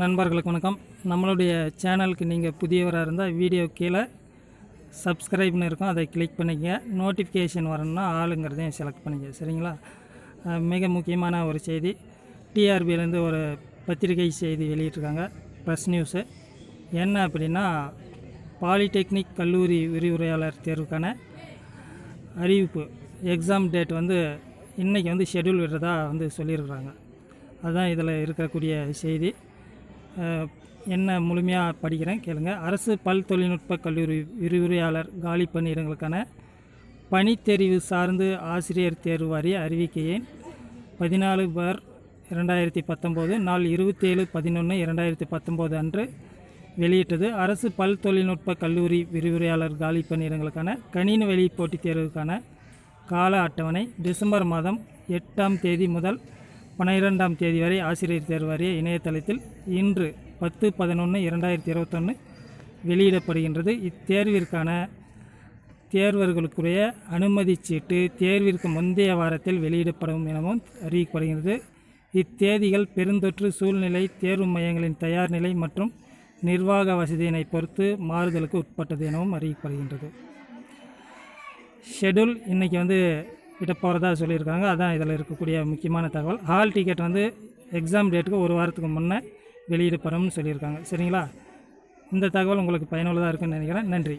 நண்பர்களுக்கு வணக்கம். நம்மளுடைய சேனலுக்கு நீங்கள் புதியவராக இருந்தால் வீடியோ கீழே சப்ஸ்கிரைப்னு இருக்கும். அதை கிளிக் பண்ணிக்கங்க. நோட்டிஃபிகேஷன் வரணும்னா ஆளுங்கிறதையும் செலக்ட் பண்ணிக்க சரிங்களா? மிக முக்கியமான ஒரு செய்தி. டிஆர்பியிலேருந்து ஒரு பத்திரிகை செய்தி வெளியிட்டிருக்காங்க. ப்ரெஸ் நியூஸு என்ன அப்படின்னா பாலிடெக்னிக் கல்லூரி விரிவுரையாளர் தேர்வுக்கான அறிவிப்பு எக்ஸாம் டேட் வந்து இன்றைக்கி வந்து ஷெட்யூல் விடுறதா வந்து சொல்லியிருக்கிறாங்க. அதுதான் இதில் இருக்கக்கூடிய செய்தி. என்ன முழுமையாக படிக்கிறேன் கேளுங்க. அரசு பல் தொழில்நுட்ப கல்லூரி விரிவுரையாளர் காலி பணியிடங்களுக்கான பணித்தெரிவு சார்ந்து ஆசிரியர் தேர்வு வாரிய அறிவிக்கையை பதினாலு பார் இரண்டாயிரத்தி பத்தொம்போது நாள் இருபத்தேழு பதினொன்று இரண்டாயிரத்தி பத்தொம்போது அன்று வெளியிட்டது. அரசு பல் தொழில்நுட்ப கல்லூரி விரிவுரையாளர் காலி பணியிடங்களுக்கான கணினி வழி போட்டித் தேர்வுக்கான கால அட்டவணை டிசம்பர் மாதம் எட்டாம் தேதி முதல் பன்னிரெண்டாம் தேதி வரை ஆசிரியர் தேர்வு வாரிய இணையதளத்தில் இன்று பத்து பதினொன்று இரண்டாயிரத்தி இருபத்தொன்று வெளியிடப்படுகின்றது. இத்தேர்விற்கான தேர்வர்களுக்குரிய அனுமதிச்சீட்டு தேர்விற்கு முந்தைய வாரத்தில் வெளியிடப்படும் எனவும் அறிவிக்கப்படுகிறது இத்தேதிகள் பெருந்தொற்று சூழ்நிலை தேர்வு மையங்களின் தயார் நிலை மற்றும் நிர்வாக வசதியினை பொறுத்து மாறுதலுக்கு உட்பட்டது எனவும் அறிவிக்கப்படுகின்றது. ஷெடியூல் இன்றைக்கி வந்து விட போகிறதா சொல்லியிருக்காங்க. அதான் இதில் இருக்கக்கூடிய முக்கியமான தகவல். ஹால் டிக்கெட் வந்து எக்ஸாம் டேட்டுக்கு ஒரு வாரத்துக்கு முன்னே வெளியிடப்படும்னு சொல்லியிருக்காங்க. சரிங்களா? இந்த தகவல் உங்களுக்கு பயனுள்ளதாக இருக்குன்னு நினைக்கிறேன். நன்றி.